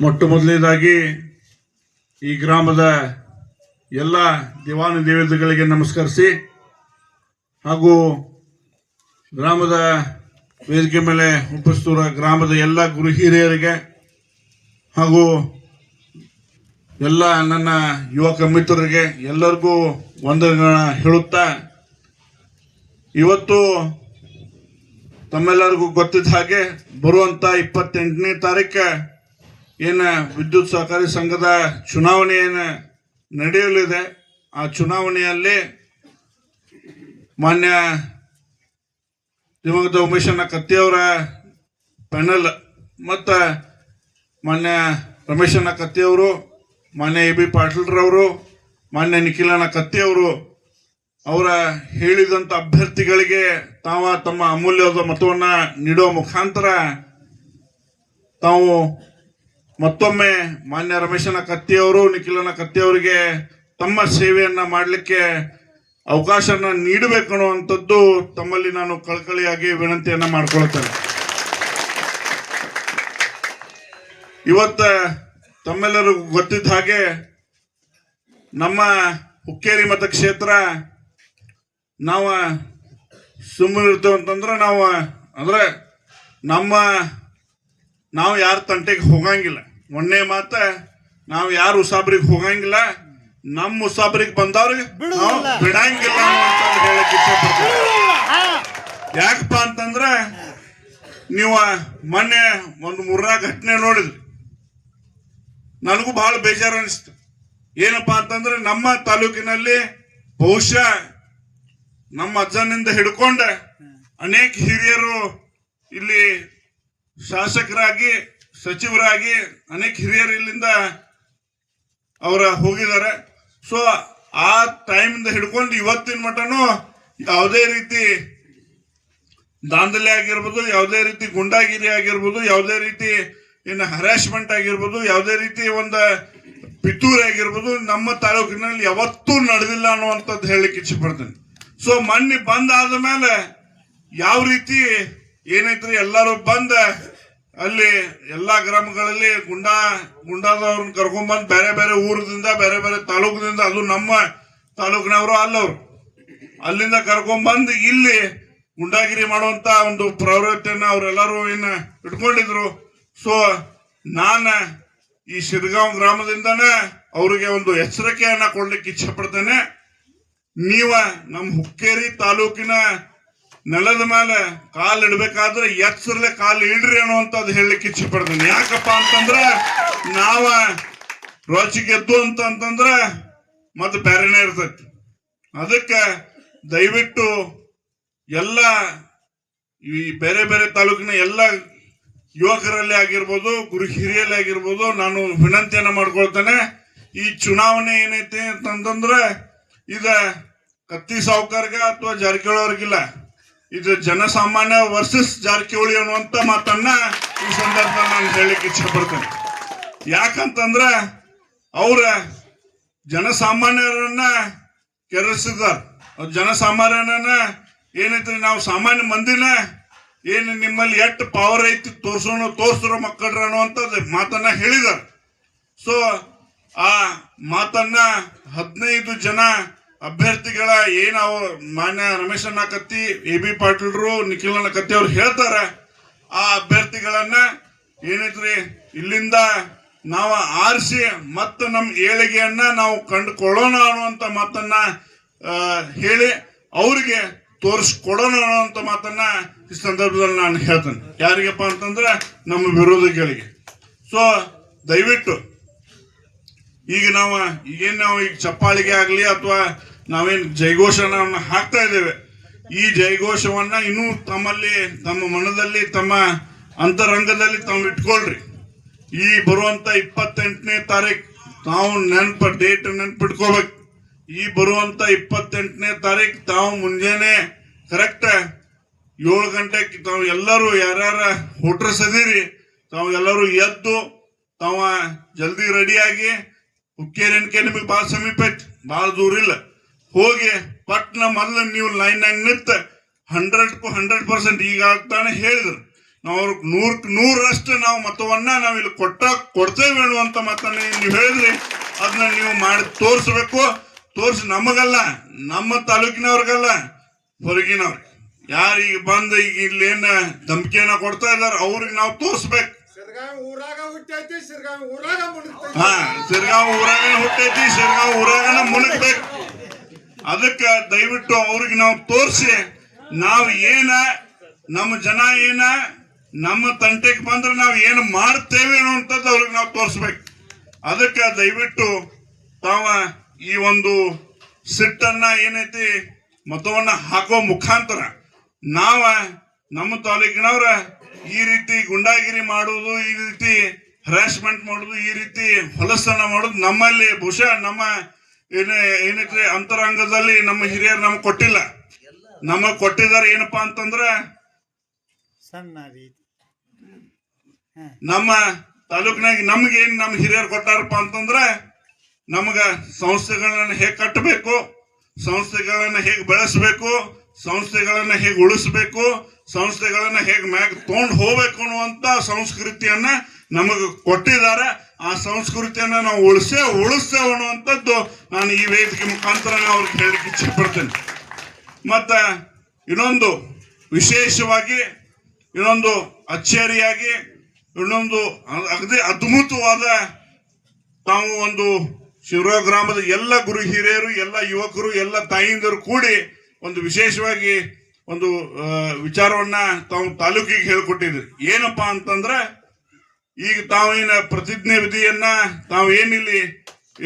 ಮೊಟ್ಟ ಮೊದಲನೇದಾಗಿ ಈ ಗ್ರಾಮದ ಎಲ್ಲ ದೇವಾನು ದೇವತೆಗಳಿಗೆ ನಮಸ್ಕರಿಸಿ ಹಾಗೂ ಗ್ರಾಮದ ವೇದಿಕೆ ಮೇಲೆ ಉಪಸ್ಥಿರ ಗ್ರಾಮದ ಎಲ್ಲ ಗುರು ಹಿರಿಯರಿಗೆ ಹಾಗೂ ಎಲ್ಲ ನನ್ನ ಯುವಕ ಮಿತ್ರರಿಗೆ ಎಲ್ಲರಿಗೂ ವಂದನೆಗಳನ್ನ ಹೇಳುತ್ತಾ ಇವತ್ತು ತಮ್ಮೆಲ್ಲರಿಗೂ ಗೊತ್ತಿದ್ದ ಹಾಗೆ ಬರುವಂಥ ಇಪ್ಪತ್ತೆಂಟನೇ ತಾರೀಕು ಏನ ವಿದ್ಯುತ್ ಸಹಕಾರಿ ಸಂಘದ ಚುನಾವಣೆ ಏನು ನಡೆಯಲಿದೆ. ಆ ಚುನಾವಣೆಯಲ್ಲಿ ಮಾನ್ಯ ದಿವಂಗತ ಉಮೇಶಣ್ಣ ಕತ್ತಿಯವರ ಪ್ಯಾನಲ್ ಮತ್ತು ಮಾನ್ಯ ರಮೇಶನ ಕತ್ತಿಯವರು ಮಾನ್ಯ ಎ ಬಿ ಪಾಟೀಲ್ರವರು ಮಾನ್ಯ ನಿಖಿಲಣ್ಣ ಕತ್ತಿಯವರು ಅವರ ಹೇಳಿದಂಥ ಅಭ್ಯರ್ಥಿಗಳಿಗೆ ತಾವ ತಮ್ಮ ಅಮೂಲ್ಯವಾದ ಮತವನ್ನು ನೀಡುವ ಮುಖಾಂತರ ತಾವು ಮತ್ತೊಮ್ಮೆ ಮಾನ್ಯ ರಮೇಶನ ಕತ್ತಿಯವರು, ನಿಖಿಲನ ಕತ್ತಿಯವರಿಗೆ ತಮ್ಮ ಸೇವೆಯನ್ನ ಮಾಡಲಿಕ್ಕೆ ಅವಕಾಶನ ನೀಡಬೇಕು ಅನ್ನುವಂಥದ್ದು ತಮ್ಮಲ್ಲಿ ನಾನು ಕಳಕಳಿಯಾಗಿ ವಿನಂತಿಯನ್ನ ಮಾಡ್ಕೊಳ್ತೇನೆ. ಇವತ್ತ ತಮ್ಮೆಲ್ಲರಿಗೂ ಗೊತ್ತಿದ್ದ ಹಾಗೆ ನಮ್ಮ ಹುಕ್ಕೇರಿ ಮತಕ್ಷೇತ್ರ ನಾವು ಸುಮ್ಮನಿರ್ತೇವೆ ಅಂತಂದ್ರೆ ನಾವು, ಅಂದ್ರೆ ನಮ್ಮ ನಾವು ಯಾರ ತಂಟೆಗೆ ಹೋಗಂಗಿಲ್ಲ. ಒಂದೇ ಮಾತ ನಾವು ಯಾರು ಉಸಾಬ್ರಿಗೆ ಹೋಗಂಗಿಲ್ಲ. ನಮ್ಮ ಉಸಾಬ್ರಿಗೆ ಬಂದವ್ರಿಗೆ ನಾವು ಬಿಡಂಗಿಲ್ಲ ಹೇಳಕ್ ಯಾಕಪ್ಪ ಅಂತಂದ್ರೆ ನೀವು ಮೊನ್ನೆ ಒಂದು ಮೂರ್ನಾಲ್ಕು ಘಟನೆ ನೋಡಿದ್ರಿ. ನನಗೂ ಬಹಳ ಬೇಜಾರು ಅನಿಸ್ತು. ಏನಪ್ಪ ಅಂತಂದ್ರೆ ನಮ್ಮ ತಾಲೂಕಿನಲ್ಲಿ ಬಹುಶಃ ನಮ್ಮ ಅಜ್ಜನಿಂದ ಹಿಡ್ಕೊಂಡ ಅನೇಕ ಹಿರಿಯರು ಇಲ್ಲಿ ಶಾಸಕರಾಗಿ, ಸಚಿವರಾಗಿ ಅನೇಕ ಹಿರಿಯರು ಇಲ್ಲಿಂದ ಅವರ ಹೋಗಿದ್ದಾರೆ. ಸೊ ಆ ಟೈಮಿಂದ ಹಿಡ್ಕೊಂಡು ಇವತ್ತಿನ ಮಟನು ಯಾವುದೇ ರೀತಿ ದಾಂಧಲೆ ಆಗಿರ್ಬೋದು, ಯಾವುದೇ ರೀತಿ ಗುಂಡಾಗಿರಿ ಆಗಿರ್ಬೋದು, ಯಾವುದೇ ರೀತಿ ಏನು ಹರಾಸ್ಮೆಂಟ್ ಆಗಿರ್ಬೋದು, ಯಾವುದೇ ರೀತಿ ಒಂದು ಪಿತೂರಿ ಆಗಿರ್ಬೋದು, ನಮ್ಮ ತಾಲೂಕಿನಲ್ಲಿ ಯಾವತ್ತೂ ನಡೆದಿಲ್ಲ ಅನ್ನುವಂಥದ್ದು ಹೇಳಲಿಕ್ಕೆ ಇಚ್ಛೆ ಪಡ್ತೇನೆ. ಸೊ ಮೊನ್ನೆ ಬಂದ್ ಆದ ಮೇಲೆ ಯಾವ ರೀತಿ ಏನೈತ್ರಿ ಎಲ್ಲರೂ ಬಂದ ಅಲ್ಲಿ ಎಲ್ಲಾ ಗ್ರಾಮಗಳಲ್ಲಿ ಗುಂಡಾ, ಗುಂಡಾದವ್ರನ್ನ ಕರ್ಕೊಂಡ್ಬಂದು ಬೇರೆ ಬೇರೆ ಊರದಿಂದ, ಬೇರೆ ಬೇರೆ ತಾಲೂಕಿನಿಂದ ಅದು ನಮ್ಮ ತಾಲೂಕಿನವರು ಅಲ್ಲವ್ರು. ಅಲ್ಲಿಂದ ಕರ್ಕೊಂಡ್ಬಂದು ಇಲ್ಲಿ ಗುಂಡಾಗಿರಿ ಮಾಡುವಂತ ಒಂದು ಪ್ರವೃತ್ತಿಯನ್ನು ಅವರೆಲ್ಲರೂ ಇನ್ನು ಇಟ್ಕೊಂಡಿದ್ರು. ಸೊ ನಾನು ಈ ಶಿರ್ಗಾಂವ್ ಗ್ರಾಮದಿಂದನೇ ಅವರಿಗೆ ಒಂದು ಎಚ್ಚರಿಕೆಯನ್ನ ಕೊಡ್ಲಿಕ್ಕೆ ಇಚ್ಛೆ ಪಡ್ತೇನೆ. ನೀವ ನಮ್ಮ ಹುಕ್ಕೇರಿ ತಾಲೂಕಿನ ನೆಲದ ಮೇಲೆ ಕಾಲು ಇಡಬೇಕಾದ್ರೆ ಎಚ್ಚರಲೆ ಕಾಲು ಇಡ್ರಿ ಅನ್ನುವಂಥದ್ದು ಹೇಳಲಿಕ್ಕೆ ಇಚ್ಛೆ ಪಡ್ತೀನಿ. ಯಾಕಪ್ಪ ಅಂತಂದ್ರೆ ನಾವ ರೋಚಿ ಗೆದ್ದು ಅಂತ ಅಂತಂದ್ರ ಮತ್ತೆ ಬೇರೆನೇ ಇರ್ತೈತಿ. ಅದಕ್ಕೆ ದಯವಿಟ್ಟು ಎಲ್ಲ ಈ ಬೇರೆ ಬೇರೆ ತಾಲೂಕಿನ ಎಲ್ಲ ಯುವಕರಲ್ಲಿ ಆಗಿರ್ಬೋದು, ಗುರು ಹಿರಿಯಲ್ಲಿ ಆಗಿರ್ಬೋದು ನಾನು ವಿನಂತಿಯನ್ನು ಮಾಡ್ಕೊಳ್ತೇನೆ. ಈ ಚುನಾವಣೆ ಏನೈತಿ ಅಂತಂತಂದ್ರೆ ಇದ ಕತ್ತಿ ಸಾವುಕಾರ್ಗ ಅಥವಾ ಜಾರಕಿಹೊಳಿ ಅವ್ರಿಗಿಲ್ಲ. ಇದು ಜನಸಾಮಾನ್ಯ ವರ್ಸಸ್ ಜಾರಕಿಹೊಳಿ ಅನ್ನುವಂತ ಮಾತನ್ನ ಈ ಸಂದರ್ಭ ನಾನು ಹೇಳಲಿಕ್ಕೆ ಇಚ್ಛೆ ಯಾಕಂತಂದ್ರೆ ಅವರ ಜನಸಾಮಾನ್ಯರನ್ನ ಕೆರಳಿಸಿದ್ದಾರೆ. ಜನಸಾಮಾನ್ಯರನ್ನ ಏನೈತ್ರಿ ನಾವು ಸಾಮಾನ್ಯ ಮಂದಿನ ಏನು ನಿಮ್ಮಲ್ಲಿ ಎಷ್ಟು ಪವರ್ ಐತಿ ತೋರ್ಸೋಣ ತೋರ್ಸ್ರೋ ಮಕ್ಕಳ್ರ ಅನ್ನುವಂಥದ್ದು ಮಾತನ್ನ ಹೇಳಿದ್ದಾರೆ. ಸೊ ಆ ಮಾತನ್ನ ಹದಿನೈದು ಜನ ಅಭ್ಯರ್ಥಿಗಳ ಏನು ಅವ್ರು ಮಾನ್ಯ ರಮೇಶ್ ಅಣ್ಣ ಕತ್ತಿ, ಎ ಬಿ ಪಾಟೀಲ್ರು ನಿಖಿಲ್ ಅಣ್ಣ ಕತ್ತಿ ಅವ್ರು ಹೇಳ್ತಾರೆ, ಆ ಅಭ್ಯರ್ಥಿಗಳನ್ನ ಏನೈತ್ರಿ, ಇಲ್ಲಿಂದ ನಾವು ಆರಿಸಿ ಮತ್ತು ನಮ್ಮ ಏಳಿಗೆಯನ್ನ ನಾವು ಕಂಡುಕೊಳ್ಳೋಣ ಅನ್ನುವಂತ ಮಾತನ್ನ ಹೇಳಿ ಅವ್ರಿಗೆ ತೋರಿಸ್ಕೊಡೋಣ ಅನ್ನುವಂತ ಮಾತನ್ನ ಈ ಸಂದರ್ಭದಲ್ಲಿ ನಾನು ಹೇಳ್ತೇನೆ. ಯಾರಿಗಪ್ಪ ಅಂತಂದ್ರೆ ನಮ್ಮ ವಿರೋಧಿಗಳಿಗೆ. ಸೊ ದಯವಿಟ್ಟು ಈಗ ನಾವು ಏನು ನಾವು ಈಗ ಚಪ್ಪಾಳಿಗೆ ಆಗಲಿ ಅಥವಾ ನಾವೇನ್ ಜಯಘೋಷವನ್ನ ಹಾಕ್ತಾ ಇದ್ದೇವೆ. ಈ ಜಯಘೋಷವನ್ನ ಇನ್ನೂ ತಮ್ಮಲ್ಲಿ, ತಮ್ಮ ಮನದಲ್ಲಿ, ತಮ್ಮ ಅಂತರಂಗದಲ್ಲಿ ತಾವು ಇಟ್ಕೊಳ್ರಿ. ಈ ಬರುವಂತ ಇಪ್ಪತ್ತೆಂಟನೇ ತಾರೀಕು ತಾವು ನೆನಪ ಡೇಟ್ ನೆನ್ಪಿಟ್ಕೋಬೇಕು ಈ ಬರುವಂತ ಇಪ್ಪತ್ತೆಂಟನೇ ತಾರೀಕು ತಾವು ಮುಂಜಾನೆ ಕರೆಕ್ಟ್ ಏಳು ಗಂಟೆಗೆ ತಾವು ಎಲ್ಲರೂ ಯಾರ್ಯಾರ ಹೋಟ್ರಸ್ ಸದೀರಿ, ತಾವು ಎಲ್ಲರೂ ಎದ್ದು ತಾವ ಜಲ್ದಿ ರೆಡಿಯಾಗಿ ಹುಕ್ಕೇರಿನ್ಕೆ ನಿಮಗೆ ಭಾಳ ಸಮೀಪ ಐತಿ. ಭಾಳ ದೂರ ಇಲ್ಲ. ಹೋಗಿ ಪಟ್ನ ಮೊದಲು ನೀವು ಲೈನ್ನಾಗ ನಿಂತ ಹಂಡ್ರೆಡ್ ಹಂಡ್ರೆಡ್ ಪರ್ಸೆಂಟ್ ಈಗ ಆಗ್ತಾನೆ ಹೇಳಿದ್ರು. ನಾವು ಅವ್ರಿಗೆ ನೂರಕ್ಕೆ ನೂರರಷ್ಟು ನಾವು ಮತವನ್ನ ನಾವು ಇಲ್ಲಿ ಕೊಟ್ಟ ಕೊಡ್ತೇವೆ ಅಂತ ಮಾತನ್ನ ನೀವು ಹೇಳಿದ್ರಿ. ಅದನ್ನ ನೀವು ಮಾಡಿ ತೋರಿಸ್ಬೇಕು. ತೋರಿಸಿ ನಮಗಲ್ಲ ನಮ್ಮ ತಾಲೂಕಿನವ್ರಿಗಲ್ಲ ಹೊರಗಿನವ್ರಿಗೆ ಈಗ ಬಂದು ಈಗ ಇಲ್ಲೇನ ಧಮಕಿಯನ್ನ ಕೊಡ್ತಾ ಇದಾರೆ ಅವ್ರಿಗೆ ನಾವು ತೋರಿಸ್ಬೇಕು. ಸಿರ್ಗಾವಿ ಊರಾಗ ಹುಟ್ಟೈತಿ ಸಿರ್ಗಾವಿ ಊರಾಗ ಮುಳುಗ್ತೈತಿ ಹಾ ಸಿರ್ಗಾಂವ್ ಊರಾಗನ ಹುಟ್ಟೈತಿ ಸಿರ್ಗಾಂವ್ ಊರಾಗನ ಮುಳುಗ್ಬೇಕು ಅದಕ್ಕ ದಯವಿಟ್ಟು ಅವ್ರಿಗೆ ನಾವು ತೋರಿಸಿ, ನಾವು ಏನ, ನಮ್ಮ ಜನ ಏನ, ನಮ್ಮ ತಂಟೆಗೆ ಬಂದ್ರೆ ನಾವು ಏನು ಮಾಡ್ತೇವೆ ಅನ್ನುವಂಥದ್ದು ಅವ್ರಿಗೆ ನಾವು ತೋರಿಸ್ಬೇಕು. ಅದಕ್ಕೆ ದಯವಿಟ್ಟು ತಾವ ಈ ಒಂದು ಸಿಟ್ಟನ್ನ ಏನೈತಿ ಮತವನ್ನ ಹಾಕೋ ಮುಖಾಂತರ ನಾವ ನಮ್ಮ ತಾಲೂಕಿನವ್ರ ಈ ರೀತಿ ಗುಂಡಾಗಿರಿ ಮಾಡುವುದು, ಈ ರೀತಿ ಹರಾಸ್ಮೆಂಟ್ ಮಾಡುದು ಈ ರೀತಿ ಹೊಲಸನ್ನ ಮಾಡುದು ನಮ್ಮಲ್ಲಿ ಬಹುಶಃ ನಮ್ಮ ಏನೇ ಏನೈತಿ ಅಂತರಂಗದಲ್ಲಿ ನಮ್ಮ ಹಿರಿಯರು ನಮ್ಗೆ ಕೊಟ್ಟಿಲ್ಲ. ನಮಗ್ ಕೊಟ್ಟಿದ್ದಾರೆ ಏನಪ್ಪಾ ಅಂತಂದ್ರೆ ಸಣ್ಣ ರೀತಿ. ನಮ್ಮ ತಾಲೂಕಿನಾಗ ನಮ್ಗೆ ಏನ್ ನಮ್ಮ ಹಿರಿಯರು ಕೊಟ್ಟಾರಪ್ಪ ಅಂತಂದ್ರ ನಮಗ ಸಂಸ್ಥೆಗಳನ್ನ ಹೇಗೆ ಕಟ್ಟಬೇಕು ಸಂಸ್ಥೆಗಳನ್ನ ಹೇಗೆ ಬೆಳೆಸಬೇಕು ಸಂಸ್ಥೆಗಳನ್ನ ಹೇಗೆ ಉಳಿಸ್ಬೇಕು ಸಂಸ್ಥೆಗಳನ್ನ ಹೇಗೆ ಮ್ಯಾಗ ತಗೊಂಡು ಹೋಗ್ಬೇಕು ಅನ್ನುವಂತ ಸಂಸ್ಕೃತಿಯನ್ನ ನಮಗ ಕೊಟ್ಟಿದ್ದಾರೆ. ಆ ಸಂಸ್ಕೃತಿಯನ್ನ ನಾವು ಉಳಿಸೇ ಉಳಿಸ್ತೇವೆ ಅನ್ನುವಂಥದ್ದು ನಾನು ಈ ವೇದಿಕೆ ಮುಖಾಂತರ ಅವ್ರಿಗೆ ಹೇಳಲಿಕ್ಕೆ ಇಚ್ಛೆ ಪಡ್ತೇನೆ ಮತ್ತ ಇನ್ನೊಂದು ವಿಶೇಷವಾಗಿ, ಇನ್ನೊಂದು ಅಚ್ಚರಿಯಾಗಿ, ಇನ್ನೊಂದು ಅಗದಿ ಅದ್ಭುತವಾದ ತಾವು ಒಂದು ಶಿವರ ಗ್ರಾಮದ ಎಲ್ಲ ಗುರು ಹಿರಿಯರು, ಎಲ್ಲ ಯುವಕರು, ಎಲ್ಲ ತಾಯಿಂದರು ಕೂಡಿ ಒಂದು ವಿಶೇಷವಾಗಿ ಒಂದು ವಿಚಾರವನ್ನ ತಾವು ತಾಲೂಕಿಗೆ ಹೇಳ್ಕೊಟ್ಟಿದ್ರಿ. ಏನಪ್ಪಾ ಅಂತಂದ್ರೆ ಈಗ ತಾವೇನ ಪ್ರತಿಜ್ಞೆ ವಿಧಿಯನ್ನ ತಾವು ಏನಿಲ್ಲಿ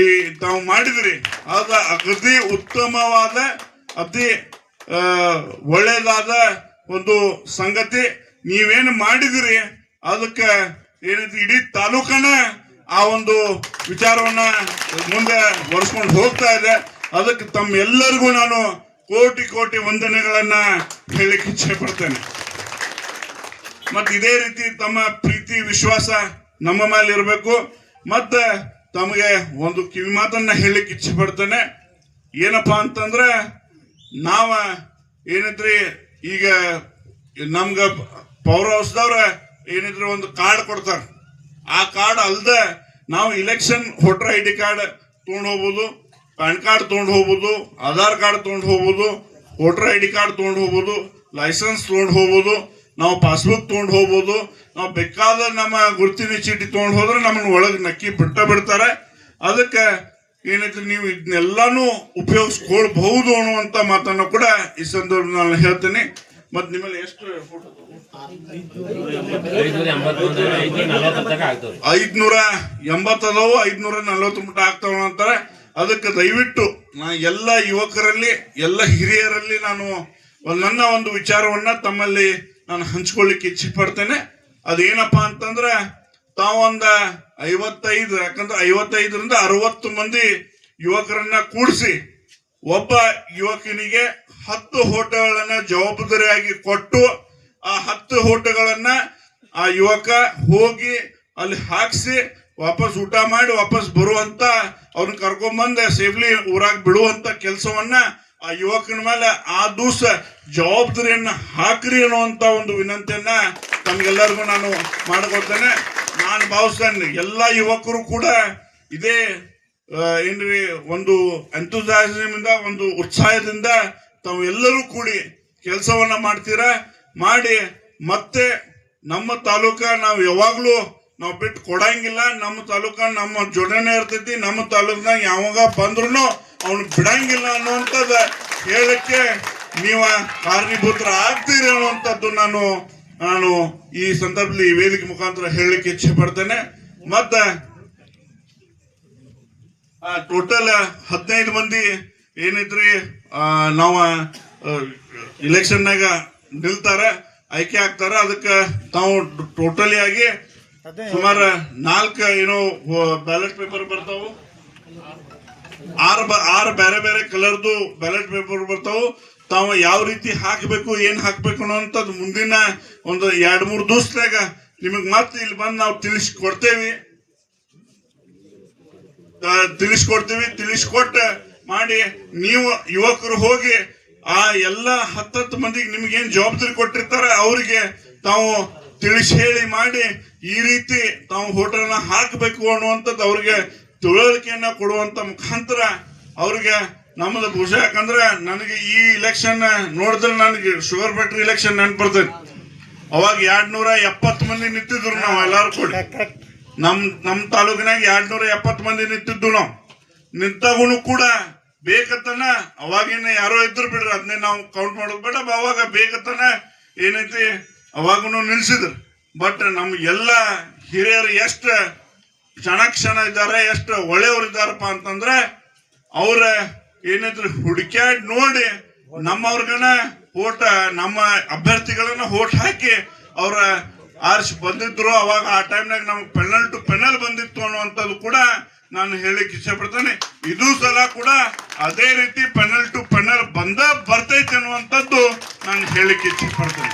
ಈ ತಾವು ಮಾಡಿದ್ರಿ, ಆಗ ಅಗದಿ ಉತ್ತಮವಾದ, ಅತಿ ಒಳ್ಳೆಯದಾದ ಒಂದು ಸಂಗತಿ ನೀವೇನು ಮಾಡಿದಿರಿ, ಅದಕ್ಕೆ ಏನೈತಿ ಇಡೀ ತಾಲೂಕನ ಆ ಒಂದು ವಿಚಾರವನ್ನ ಮುಂದೆ ಒರೆಸ್ಕೊಂಡು ಹೋಗ್ತಾ ಇದೆ. ಅದಕ್ಕೆ ತಮ್ಮ ಎಲ್ಲರಿಗೂ ನಾನು ಕೋಟಿ ಕೋಟಿ ವಂದನೆಗಳನ್ನ ಹೇಳಲಿಕ್ಕೆ ಇಚ್ಛೆ ಪಡ್ತೇನೆ. ಮತ್ತೆ ಇದೇ ರೀತಿ ತಮ್ಮ ಪ್ರೀತಿ ವಿಶ್ವಾಸ ನಮ್ಮ ಮೇಲೆ ಇರಬೇಕು ಮತ್ತೆ ತಮಗೆ ಒಂದು ಕಿವಿ ಮಾತನ್ನ ಇಚ್ಛೆ ಪಡ್ತೇನೆ ಏನಪ್ಪಾ ಅಂತಂದ್ರೆ, ನಾವ ಏನಿದ್ರಿ, ಈಗ ನಮ್ಗ ಪೌರ ಹೌಸ್ದವ್ರ ಏನಿದ್ರಿ ಒಂದು ಕಾರ್ಡ್ ಕೊಡ್ತಾರ. ಆ ಕಾರ್ಡ್ ಅಲ್ದ ನಾವು election voter I D card ತೊಗೊಂಡು ಹೋಗ್ಬೋದು, ಪ್ಯಾನ್ ಕಾರ್ಡ್ ತೊಗೊಂಡು ಹೋಗ್ಬೋದು, ಆಧಾರ್ ಕಾರ್ಡ್ ತೊಗೊಂಡು ಹೋಗ್ಬೋದು ವೋಟರ್ ಐ ಡಿ ಕಾರ್ಡ್ ತೊಗೊಂಡು ಹೋಗ್ಬೋದು ಲೈಸೆನ್ಸ್ ತೊಗೊಂಡು ಹೋಗ್ಬೋದು, ನಾವು ಪಾಸ್ಬುಕ್ ತೊಗೊಂಡು ಹೋಗ್ಬೋದು ನಾವು ಬೇಕಾದ ನಮ್ಮ ಗುರುತಿನ ಚೀಟಿ ತೊಗೊಂಡು ಹೋದ್ರೆ ನಮ್ಮನ್ನ ಒಳಗೆ ನಕ್ಕಿ ಬಿಟ್ಟ ಬಿಡ್ತಾರೆ. ಅದಕ್ಕೆ ಏನೈತೆ, ನೀವು ಇದನ್ನೆಲ್ಲಾನು ಉಪಯೋಗಿಸ್ಕೊಳ್ಬಹುದು ಅನ್ನುವಂತ ಮಾತನ್ನು ಕೂಡ ಈ ಸಂದರ್ಭದಲ್ಲಿ ನಾನು ಹೇಳ್ತೇನೆ. ಮತ್ತು ನಿಮ್ಮಲ್ಲಿ ಎಷ್ಟು? ಐದ್ನೂರ ಎಂಬತ್ತದವು ಐದ್ನೂರ ನಲ್ವತ್ತು ಮಟ್ಟ ಆಗ್ತಾವ ಅಂತಾರೆ. ಅದಕ್ಕೆ ದಯವಿಟ್ಟು ನಾ ಎಲ್ಲ ಯುವಕರಲ್ಲಿ, ಎಲ್ಲ ಹಿರಿಯರಲ್ಲಿ ನಾನು ನನ್ನ ಒಂದು ವಿಚಾರವನ್ನ ತಮ್ಮಲ್ಲಿ ನಾನು ಹಂಚ್ಕೊಳ್ಳಿಕ್ಕೆ ಇಚ್ಛೆ ಪಡ್ತೇನೆ. ಅದೇನಪ್ಪಾ ಅಂತಂದ್ರೆ ತಾವೊಂದ ಐವತ್ತೈದು, ಯಾಕಂದ್ರೆ ಐವತ್ತೈದರಿಂದ ಅರವತ್ತು ಮಂದಿ ಯುವಕರನ್ನ ಕೂಡಿಸಿ ಒಬ್ಬ ಯುವಕನಿಗೆ ಹತ್ತು ಹೋಟೆಲ್ಗಳನ್ನ ಜವಾಬ್ದಾರಿಯಾಗಿ ಕೊಟ್ಟು ಆ ಹತ್ತು ಹೋಟೆಲ್ಗಳನ್ನ ಆ ಯುವಕ ಹೋಗಿ ಅಲ್ಲಿ ಹಾಕ್ಸಿ ವಾಪಸ್ ಊಟ ಮಾಡಿ ವಾಪಸ್ ಬರುವಂತ ಅವ್ರನ್ನ ಕರ್ಕೊಂಬಂದ ಸೇಫ್ಲಿ ಊರಾಗ ಬಿಡುವಂತ ಕೆಲಸವನ್ನ ಆ ಯುವಕನ ಮೇಲೆ ಆ ದಿವಸ ಜವಾಬ್ದಾರಿಯನ್ನ ಹಾಕ್ರಿ ಅನ್ನುವಂತ ಒಂದು ವಿನಂತಿಯನ್ನ ತಮ್ಗೆಲ್ಲರಿಗೂ ನಾನು ಮಾಡಿಕೊಡ್ತೇನೆ. ನಾನು ಭಾವಿಸ್ತೇನೆ ಎಲ್ಲ ಯುವಕರು ಕೂಡ ಇದೇ ಏನ್ರಿ, ಒಂದು enthusiasm ಒಂದು ಉತ್ಸಾಹದಿಂದ ತಾವೆಲ್ಲರೂ ಕೂಡಿ ಕೆಲಸವನ್ನ ಮಾಡ್ತೀರಾ? ಮಾಡಿ ಮತ್ತೆ ನಮ್ಮ ತಾಲೂಕ ನಾವು ಯಾವಾಗ್ಲೂ ನಾವು ಬಿಟ್ಟು ಕೊಡಂಗಿಲ್ಲ, ನಮ್ಮ ತಾಲೂಕ ನಮ್ಮ ಜೊತೆನೆ ಇರ್ತೈತಿ, ನಮ್ಮ ತಾಲೂಕ್ನಾಗ ಯಾವಾಗ ಬಂದ್ರು ಅವ್ನು ಬಿಡಂಗಿಲ್ಲ ಅನ್ನುವಂಥದ್ದು ಹೇಳಕ್ಕೆ ನೀವ ಕಾರಣೀಭೂತರ ಆಗ್ತೀರಿ ಅನ್ನುವಂಥದ್ದು ನಾನು ನಾನು ಈ ಸಂದರ್ಭದಲ್ಲಿ ವೇದಿಕೆ ಮುಖಾಂತರ ಹೇಳಲಿಕ್ಕೆ ಇಚ್ಛೆ ಪಡ್ತೇನೆ. ಮತ್ತೆ ಟೋಟಲ್ ಹದಿನೈದು ಮಂದಿ ಏನಿದ್ರಿ ನಾವು ಇಲೆಕ್ಷನ್ನಾಗ ನಿಲ್ತಾರೆ, ಆಯ್ಕೆ ಆಗ್ತಾರ. ಅದಕ್ಕೆ ತಾವು ಟೋಟಲಿ ಆಗಿ ಸುಮಾರು ನಾಲ್ಕು, ಏನೋ ಬ್ಯಾಲೆಟ್ ಪೇಪರ್ ಬರ್ತಾವು. ಆರು ಆರು ಬೇರೆ ಬೇರೆ ಕಲರ್ದು ಬ್ಯಾಲೆಟ್ ಪೇಪರ್ ಬರ್ತಾವು. ತಾವು ಯಾವ ರೀತಿ ಹಾಕಬೇಕು, ಏನ್ ಹಾಕ್ಬೇಕು ಅನ್ನೋಂಥದ್ದು ಮುಂದಿನ ಒಂದು ಎರಡು, ಮೂರು ದಿವಸದಾಗ ನಿಮಗೆ ಮತ್ತೆ ಇಲ್ಲಿ ಬಂದು ನಾವು ತಿಳಿಸ್ಕೊಡ್ತೇವಿ. ತಿಳಿಸ್ಕೊಡ್ತೀವಿ. ತಿಳಿಸ್ಕೊಟ್ಟ ಮಾಡಿ ನೀವು ಯುವಕರು ಹೋಗಿ ಆ ಎಲ್ಲ ಹತ್ತತ್ತು ಮಂದಿಗೆ ನಿಮ್ಗೆ ಏನ್ ಜವಾಬ್ದಾರಿ ಕೊಟ್ಟಿರ್ತಾರೆ, ಅವರಿಗೆ ತಾವು ತಿಳಿಸಿ ಹೇಳಿ ಮಾಡಿ ಈ ರೀತಿ ತಾವು ಹೋಟೆಲ್ನ ಹಾಕಬೇಕು ಅನ್ನುವಂಥದ್ದು ಅವ್ರಿಗೆ ತಿಳುವಳಿಕೆಯನ್ನ ಕೊಡುವಂತ ಮುಖಾಂತರ ಅವ್ರಿಗೆ ನಮ್ಮದು ಬಹುಶಃ ಯಾಕಂದ್ರೆ ನನಗೆ ಈ ಇಲೆಕ್ಷನ್ ನೋಡಿದ್ರೆ ನನಗೆ ಶುಗರ್ ಫ್ಯಾಕ್ಟ್ರಿ ಇಲೆಕ್ಷನ್ ನೆನ್ಪು ಅವಾಗ ಎರಡ್ ನೂರ ಎಪ್ಪತ್ತು ಮಂದಿ ನಿಂತಿದ್ರು ನಾವು ಎಲ್ಲಾರು ಕೂಡ. ನಮ್ ನಮ್ ತಾಲೂಕಿನಾಗ ಎರಡ್ ನೂರ ಎಪ್ಪತ್ತು ಮಂದಿ ನಿಂತಿದ್ದು ನಾವು. ನಿಂತಾಗೂ ಕೂಡ ಬೇಕತ್ತನ ಅವಾಗಿನ ಯಾರೋ ಇದ್ರು ಬಿಡ್ರಿ ಅದನ್ನೇ ನಾವು ಕೌಂಟ್ ಮಾಡೋದು. ಬೇಡ ಅವಾಗ ಬೇಕತ್ತನ ಏನೈತಿ ಅವಾಗೂ ನಿಲ್ಸಿದ್ರು. ಬಟ್ ನಮ್ ಎಲ್ಲ ಹಿರಿಯರು ಎಷ್ಟು ಕ್ಷಣ ಇದ್ದಾರೆ, ಎಷ್ಟು ಒಳ್ಳೆಯವ್ರು ಇದ್ದಾರಪ್ಪ ಅಂತಂದ್ರೆ, ಅವ್ರ ಏನಿದ್ರು ಹುಡುಕ್ಯಾಡ್ ನೋಡಿ ನಮ್ಮವ್ರಿಗನ ಓಟ, ನಮ್ಮ ಅಭ್ಯರ್ಥಿಗಳನ್ನ ಓಟ್ ಹಾಕಿ ಅವ್ರ ಆರ್ಸ್ ಬಂದಿದ್ರು. ಅವಾಗ ಆ ಟೈಮ್ನಾಗ ನಮ್ಗೆ ಪೆನಲ್ ಟು ಪೆನಲ್ ಬಂದಿತ್ತು ಅನ್ನುವಂಥದ್ದು ಕೂಡ ನಾನು ಹೇಳಿಕ್ ಇಷ್ಟಪಡ್ತೇನೆ. ಇದು ಸಲ ಕೂಡ ಅದೇ ರೀತಿ ಪೆನಲ್ ಟು ಪೆನಲ್ ಬಂದ ಬರ್ತೈತೆ ಅನ್ನುವಂಥದ್ದು ನಾನು ಹೇಳಿಕ್ ಇಷ್ಟಪಡ್ತೇನೆ.